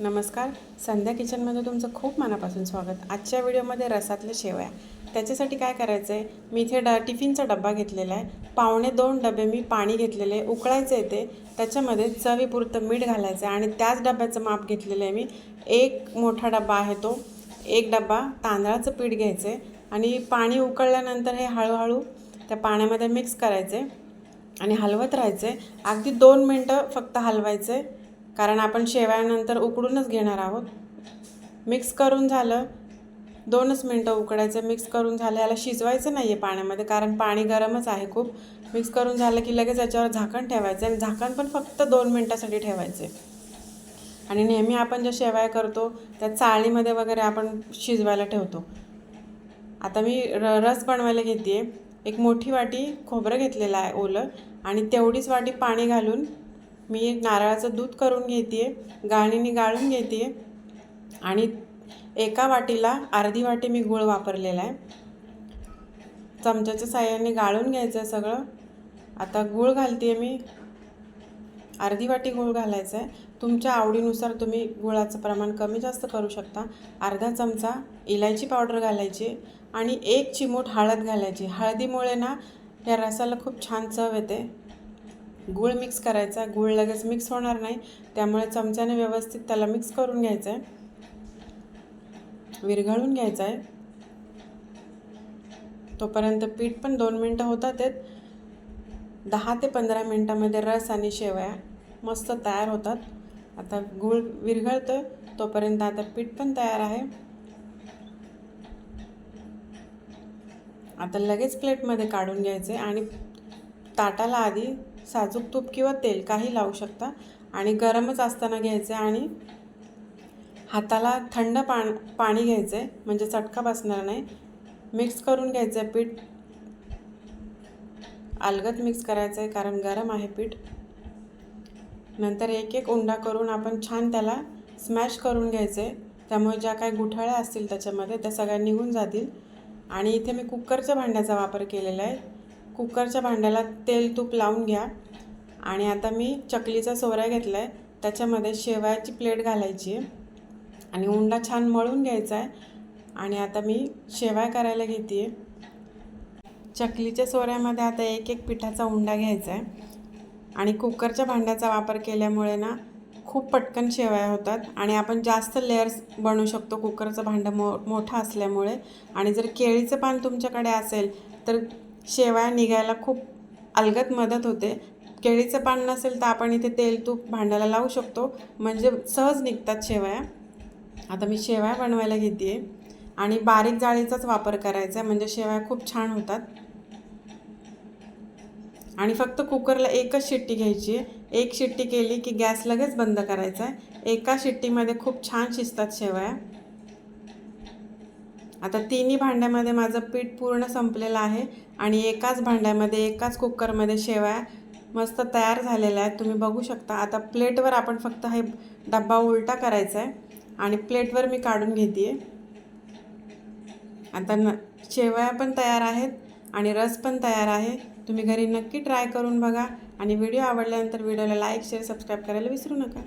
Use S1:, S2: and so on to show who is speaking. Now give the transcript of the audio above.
S1: नमस्कार. संध्या किचनमध्ये तुमचं खूप मनापासून स्वागत. आजच्या व्हिडिओमध्ये रसातल्या शेवया त्याच्यासाठी काय करायचं आहे मी इथे ड टिफिनचा डब्बा घेतलेला आहे. पावणे दोन डबे मी पाणी घेतलेले उकळायचं आहे ते. त्याच्यामध्ये चवीपुरतं मीठ घालायचं आहे आणि त्याच डब्याचं माप घेतलेलं आहे मी. एक मोठा डबा आहे तो. एक डबा तांदळाचं पीठ घ्यायचं आहे आणि पाणी उकळल्यानंतर हे हळूहळू त्या पाण्यामध्ये मिक्स करायचं आहे आणि हलवत राहायचं आहे अगदी दोन मिनटं फक्त हलवायचं आहे कारण आपण शेवयानंतर उकडूनच घेणार आहोत. मिक्स करून झालं. दोनच मिनटं उकडायचं. मिक्स करून झालं. याला शिजवायचं नाही आहे पाण्यामध्ये कारण पाणी गरमच आहे खूप. मिक्स करून झालं की लगेच याच्यावर झाकण ठेवायचं आणि झाकण पण फक्त दोन मिनटासाठी ठेवायचे. आणि नेहमी आपण ज्या शेवया करतो त्या चाळणीमध्ये वगैरे आपण शिजवायला ठेवतो. आता मी र रस बनवायला घेते आहे एक मोठी वाटी खोबरं घेतलेलं आहे ओलं आणि तेवढीच वाटी पाणी घालून मी एक नारळाचं दूध करून घेते आहे गाळणीने गाळून घेते आहे आणि एका वाटीला अर्धी वाटी मी गूळ वापरलेला आहे. चमच्याच्या साह्याने गाळून घ्यायचं आहे सगळं. आता गूळ घालते मी. अर्धी वाटी गूळ घालायचं आहे तुमच्या आवडीनुसार तुम्ही गुळाचं प्रमाण कमी जास्त करू शकता. अर्धा चमचा इलायची पावडर घालायची आणि एक चिमूट हळद घालायची. हळदीमुळे ना या रसाला खूप छान चव येते. गूळ मिक्स करायचा. गूळ लगेच मिक्स होणार नाही. त्यामुळे चमच्याने व्यवस्थित त्याला मिक्स करून घ्यायचं आहे विरघळून घ्यायचं आहे तोपर्यंत पीठ पण दोन मिनटं होतात आहेत. दहा ते पंधरा मिनटामध्ये रस आणि शेवया मस्त तयार होतात. आता गूळ विरघळतो तोपर्यंत आता पीठ पण तयार आहे. आता लगेच प्लेटमध्ये काढून घ्यायचे आणि ताटाला आधी साजूक तूप किंवा तेल काही लावू शकता. आणि गरमच असताना घ्यायचे आणि हाताला थंड पाण पाणी घ्यायचं आहे म्हणजे चटका बसणार नाही. मिक्स करून घ्यायचं आहे पीठ. अलगद मिक्स करायचं आहे कारण गरम आहे पीठ. नंतर एक एक उंडा करून आपण छान त्याला स्मॅश करून घ्यायचं. आहे त्यामुळे ज्या काही गुठळ्या असतील त्याच्यामध्ये त्या सगळ्या निघून जातील. आणि इथे मी कुकरच्या भांड्याचा वापर केलेला आहे. कुकरच्या भांड्याला तेल तूप लावून घ्या. आणि आता मी चकलीचा सोऱ्या घेतला आहे त्याच्यामध्ये शेवयाची प्लेट घालायची आहे. आणि उंडा छान मळून घ्यायचा आहे. आणि आता मी शेवया करायला घेते आहे चकलीच्या सोऱ्यामध्ये आता एक एक पिठाचा उंडा घ्यायचा आहे. आणि कुकरच्या भांड्याचा वापर केल्यामुळे ना खूप पटकन शेवया होतात. आणि आपण जास्त लेअर्स बनवू शकतो. कुकरचं भांडं मो मोठं असल्यामुळे. आणि जर केळीचं पान तुमच्याकडे असेल तर शेवया निघायला खूप अलगत मदत होते. केळीचं पान नसेल तर आपण इथे तेल तूप भांड्याला लावू शकतो. म्हणजे सहज निघतात शेवया आता मी शेवया बनवायला घेते आहे आणि बारीक जाळीचाच वापर करायचा आहे म्हणजे शेवया खूप छान होतात. आणि फक्त कुकरला एकच शिट्टी घ्यायची आहे. एक शिट्टी केली की गॅस लगेच बंद करायचा आहे. एका शिट्टीमध्ये खूप छान शिजतात शेवया आता तिन्ही भांड्यामध्ये माझं पीठ पूर्ण संपलेलं आहे आणि एकाच भांड्यामध्ये एकाच कुकरमध्ये शेवया मस्त तयार झालेल्या आहेत. तुम्ही बघू शकता. आता प्लेटवर आपण फक्त हे डब्बा उलटा करायचा आहे आणि प्लेटवर मी काढून घेते आहे आता न शेवया पण तयार आहेत आणि रस पण तयार आहे. तुम्ही घरी नक्की ट्राय करून बघा आणि व्हिडिओ आवडल्यानंतर व्हिडिओला लाईक शेअर सबस्क्राईब करायला विसरू नका.